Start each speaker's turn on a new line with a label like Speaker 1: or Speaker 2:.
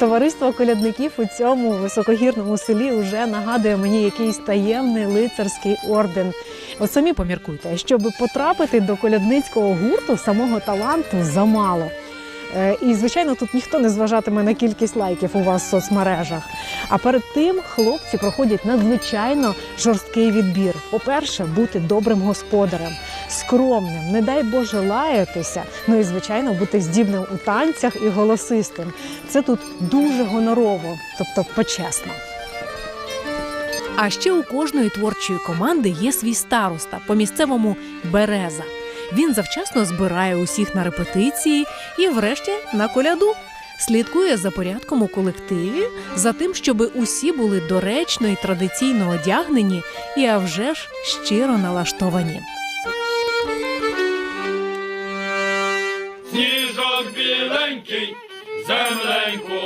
Speaker 1: Товариство колядників у цьому високогірному селі вже нагадує мені якийсь таємний лицарський орден. От самі поміркуйте, щоб потрапити до колядницького гурту, самого таланту замало. Е, І, звичайно, тут ніхто не зважатиме на кількість лайків у вас в соцмережах. А перед тим хлопці проходять надзвичайно жорсткий відбір. По-перше, бути добрим господарем, скромним, не дай Боже лаятися. Ну і звичайно, бути здібним у танцях і голосистим. Це тут дуже гонорово, тобто почесно.
Speaker 2: А ще у кожної творчої команди є свій староста по місцевому береза. Він завчасно збирає усіх на репетиції і, врешті, на коляду. Слідкує за порядком у колективі, за тим, щоб усі були доречно і традиційно одягнені, і а вже ж щиро налаштовані.
Speaker 3: Сніжок біленький, земленьку